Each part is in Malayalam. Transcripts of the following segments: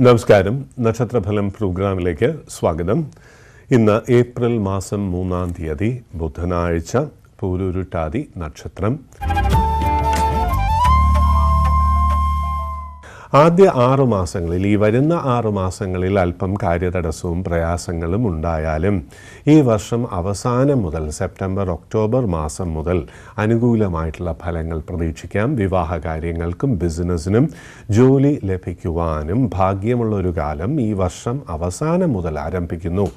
നമസ്കാരം. നക്ഷത്രഫലം പ്രോഗ്രാമിലേക്ക് സ്വാഗതം. ഇന്ന് ഏപ്രിൽ മാസം മൂന്നാം തീയതി ബുധനാഴ്ച പൂരുരുട്ടാതി നക്ഷത്രം. ആദ്യ ആറു മാസങ്ങളിൽ ഈ വരുന്ന ആറു മാസങ്ങളിൽ അല്പം കാര്യതടസ്സവും പ്രയാസങ്ങളും ഉണ്ടായാലും ഈ വർഷം അവസാനം മുതൽ സെപ്റ്റംബർ ഒക്ടോബർ മാസം മുതൽ അനുകൂലമായിട്ടുള്ള ഫലങ്ങൾ പ്രതീക്ഷിക്കാം. വിവാഹ കാര്യങ്ങൾക്കും ബിസിനസ്സിനും ജോലി ലഭിക്കുവാനും ഭാഗ്യമുള്ള ഒരു കാലം ഈ വർഷം അവസാനം മുതൽ ആരംഭിക്കുന്നു.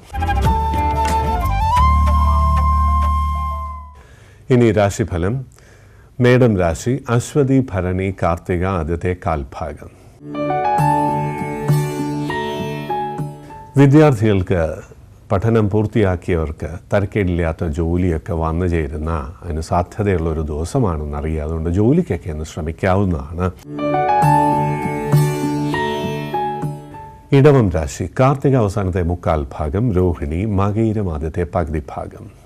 ഇനി രാശിഫലം. മേടം രാശി അശ്വതി ഭരണി കാർത്തിക ആദ്യത്തെ കാൽഭാഗം. വിദ്യാർത്ഥികൾക്ക് പഠനം പൂർത്തിയാക്കിയവർക്ക് തരക്കേടില്ലാത്ത ജോലിയൊക്കെ വന്നു ചേരുന്ന അതിന് സാധ്യതയുള്ള ഒരു ദിവസമാണെന്നറിയാം. അതുകൊണ്ട് ജോലിക്കൊക്കെ ഒന്ന് ശ്രമിക്കാവുന്നതാണ്. ഇടവം രാശി കാർത്തിക അവസാനത്തെ മുക്കാൽ ഭാഗം രോഹിണി മകയിരം ആദ്യത്തെ പകുതി ഭാഗം.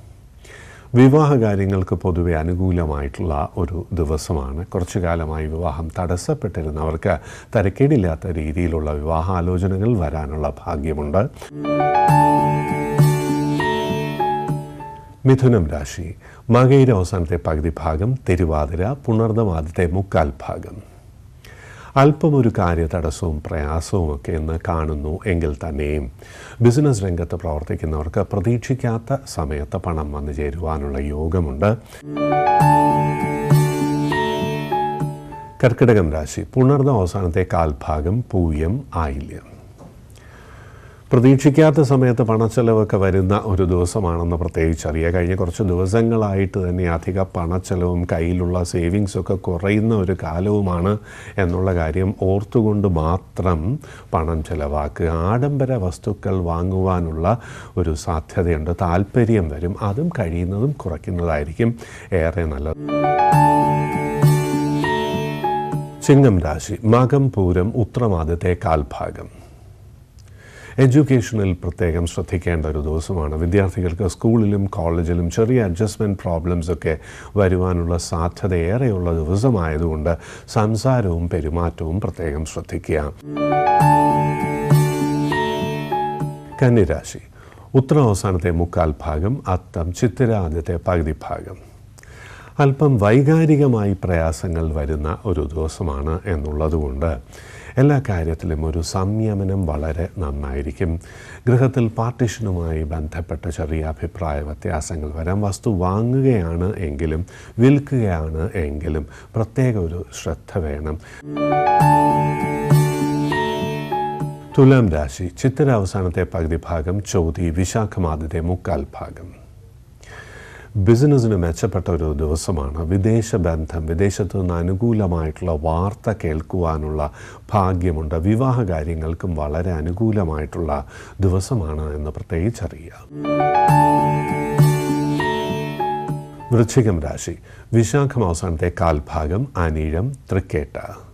വിവാഹ കാര്യങ്ങൾക്ക് പൊതുവെ അനുകൂലമായിട്ടുള്ള ഒരു ദിവസമാണ്. കുറച്ചു കാലമായി വിവാഹം തടസ്സപ്പെട്ടിരുന്നവർക്ക് തരക്കേടില്ലാത്ത രീതിയിലുള്ള വിവാഹാലോചനകൾ വരാനുള്ള ഭാഗ്യമുണ്ട്. മിഥുനം രാശി. മകയുടെ അവസാനത്തെ പകുതി ഭാഗം തിരുവാതിര പുണർദം മുക്കാൽ ഭാഗം. അല്പം ഒരു കാര്യതടസ്സവും പ്രയാസവും ഒക്കെ എന്ന് കാണുന്നു എങ്കിൽ തന്നെയും ബിസിനസ് രംഗത്ത് പ്രവർത്തിക്കുന്നവർക്ക് പ്രതീക്ഷിക്കാത്ത സമയത്ത് പണം വന്നു ചേരുവാനുള്ള യോഗമുണ്ട്. കർക്കിടകം രാശി പുണർന്ന അവസാനത്തെ കാൽഭാഗം പൂയം ആയില്യം. പ്രതീക്ഷിക്കാത്ത സമയത്ത് പണച്ചെലവൊക്കെ വരുന്ന ഒരു ദിവസമാണെന്ന് പ്രത്യേകിച്ച് അറിയുക കഴിഞ്ഞ കുറച്ച് ദിവസങ്ങളായിട്ട് തന്നെ അധിക പണച്ചെലവും കയ്യിലുള്ള സേവിങ്സൊക്കെ കുറയുന്ന ഒരു കാലവുമാണ് എന്നുള്ള കാര്യം ഓർത്തുകൊണ്ട് മാത്രം പണം ചെലവാക്കുക. ആഡംബര വസ്തുക്കൾ വാങ്ങുവാനുള്ള ഒരു സാധ്യതയുണ്ട്. താല്പര്യം വരും. അതും കഴിയുന്നതും കുറയ്ക്കുന്നതായിരിക്കും ഏറെ നല്ലത്. ചിങ്ങം രാശി. മകം പൂരം ഉത്രമാദത്തെ കാൽഭാഗം എഡ്യൂക്കേഷനിൽ പ്രത്യേകം ശ്രദ്ധിക്കേണ്ട ഒരു ദിവസമാണ്. വിദ്യാർത്ഥികൾക്ക് സ്കൂളിലും കോളേജിലും ചെറിയ അഡ്ജസ്റ്റ്മെന്റ് പ്രോബ്ലംസ് ഒക്കെ വരുവാനുള്ള സാധ്യത ഏറെയുള്ള ദിവസമായതുകൊണ്ട് സംസാരവും പെരുമാറ്റവും പ്രത്യേകം ശ്രദ്ധിക്കുക. കന്നിരാശി. ഉത്തര അവസാനത്തെ മുക്കാൽ ഭാഗം അത്തം ചിത്തിര ആദ്യത്തെ പകുതി ഭാഗം. അല്പം വൈകാരികമായി പ്രയാസങ്ങൾ വരുന്ന ഒരു ദിവസമാണ് എന്നുള്ളതുകൊണ്ട് എല്ലാ കാര്യത്തിലും ഒരു സംയമനം വളരെ നന്നായിരിക്കും. ഗൃഹത്തിൽ പാർട്ടിഷനുമായി ബന്ധപ്പെട്ട ചെറിയ അഭിപ്രായ വ്യത്യാസങ്ങൾ വരാം. വസ്തു വാങ്ങുകയാണ് എങ്കിലും വിൽക്കുകയാണ് എങ്കിലും പ്രത്യേക ഒരു ശ്രദ്ധ വേണം. തുലാം രാശി ചിത്തിര അവസാനത്തെ പകുതി ഭാഗം ചോതി വിശാഖമാദ്യത്തെ മുക്കാൽ ഭാഗം. ബിസിനസ്സിന് മെച്ചപ്പെട്ട ഒരു ദിവസമാണ്. വിദേശ ബന്ധം വിദേശത്ത് നിന്ന് അനുകൂലമായിട്ടുള്ള വാർത്ത കേൾക്കുവാനുള്ള ഭാഗ്യമുണ്ട്. വിവാഹ കാര്യങ്ങൾക്കും വളരെ അനുകൂലമായിട്ടുള്ള ദിവസമാണ് എന്ന് പ്രത്യേകിച്ചറിയുക വൃശ്ചികം രാശി. വിശാഖം അവസാനത്തെ കാൽഭാഗം അനീഴം തൃക്കേട്ട.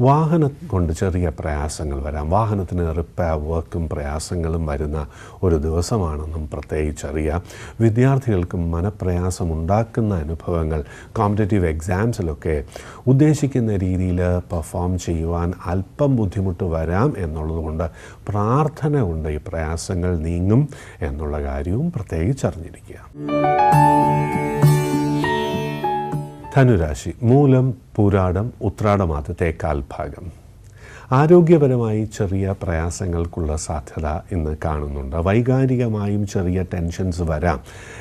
വാഹനം കൊണ്ട് ചെറിയ പ്രയാസങ്ങൾ വരാം. വാഹനത്തിന് റിപ്പയർ വർക്കും പ്രയാസങ്ങളും വരുന്ന ഒരു ദിവസമാണെന്നും പ്രത്യേകിച്ചറിയാം. വിദ്യാർത്ഥികൾക്കും മനപ്രയാസം ഉണ്ടാക്കുന്ന അനുഭവങ്ങൾ കോമ്പറ്റേറ്റീവ് എക്സാംസിലൊക്കെ ഉദ്ദേശിക്കുന്ന രീതിയിൽ പെർഫോം ചെയ്യുവാൻ അല്പം ബുദ്ധിമുട്ട് വരാം എന്നുള്ളതുകൊണ്ട് പ്രാർത്ഥന കൊണ്ട് ഈ പ്രയാസങ്ങൾ നീങ്ങും എന്നുള്ള കാര്യവും പ്രത്യേകിച്ചറിഞ്ഞിരിക്കുക. ധനുരാശി മൂലം പൂരാടം ഉത്രാടമാദ്യത്തെ ഭാഗം ആരോഗ്യപരമായി ചെറിയ പ്രയാസങ്ങൾക്കുള്ള സാധ്യത ഇന്ന് കാണുന്നുണ്ട്. വൈകാരികമായും ചെറിയ ടെൻഷൻസ് വരാം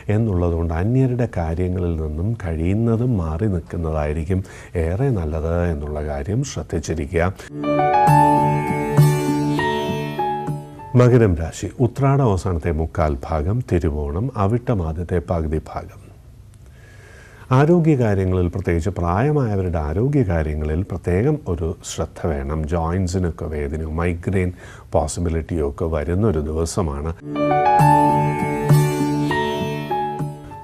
എന്നുള്ളതുകൊണ്ട് അന്യരുടെ കാര്യങ്ങളിൽ നിന്നും കഴിയുന്നതും മാറി നിൽക്കുന്നതായിരിക്കും ഏറെ നല്ലത് എന്നുള്ള കാര്യം ശ്രദ്ധിച്ചിരിക്കുക. മകരം രാശി ഉത്രാട അവസാനത്തെ മുക്കാൽ ഭാഗം തിരുവോണം അവിട്ടമാദ്യത്തെ പകുതി ഭാഗം. ആരോഗ്യകാര്യങ്ങളിൽ പ്രത്യേകിച്ച് പ്രായമായവരുടെ ആരോഗ്യകാര്യങ്ങളിൽ പ്രത്യേകം ഒരു ശ്രദ്ധ വേണം. ജോയിൻസിനൊക്കെ വേദനയോ മൈഗ്രെയിൻ പോസിബിലിറ്റിയോ ഒക്കെ വരുന്ന ഒരു ദിവസമാണ്.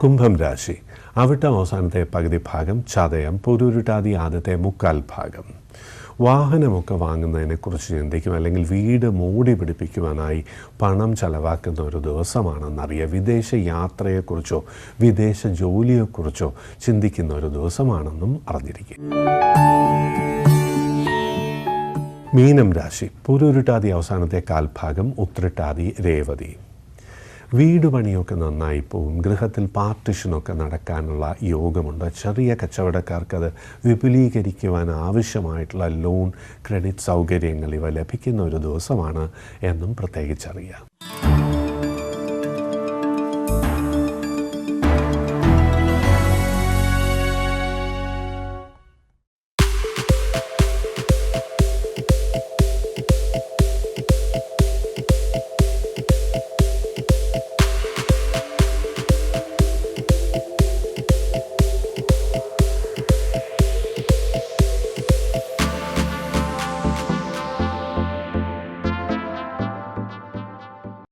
കുംഭം രാശി. അവിട്ടം അവസാനത്തെ പകുതി ഭാഗം ചതയം പൊരുരുട്ടാതി ആദ്യത്തെ മുക്കാൽ ഭാഗം. വാഹനമൊക്കെ വാങ്ങുന്നതിനെക്കുറിച്ച് ചിന്തിക്കും അല്ലെങ്കിൽ വീട് മൂടി പിടിപ്പിക്കുവാനായി പണം ചെലവാക്കുന്ന ഒരു ദിവസമാണെന്നറിയുക വിദേശ യാത്രയെക്കുറിച്ചോ വിദേശ ജോലിയെക്കുറിച്ചോ ചിന്തിക്കുന്ന ഒരു ദിവസമാണെന്നും അറിഞ്ഞിരിക്കും. മീനം രാശി. പുരുരുട്ടാതി അവസാനത്തെ കാൽഭാഗം ഉത്രട്ടാതി രേവതി. വീട് പണിയൊക്കെ നന്നായി പോകും ഗൃഹത്തിൽ പാർട്ടിഷനൊക്കെ നടക്കാനുള്ള യോഗമുണ്ട്. ചെറിയ കച്ചവടക്കാർക്ക് അത് വിപുലീകരിക്കുവാൻ ആവശ്യമായിട്ടുള്ള ലോൺ ക്രെഡിറ്റ് സൗകര്യങ്ങൾ ഇവ ലഭിക്കുന്ന ഒരു ദിവസമാണ് എന്നും പ്രത്യേകിച്ചറിയാം.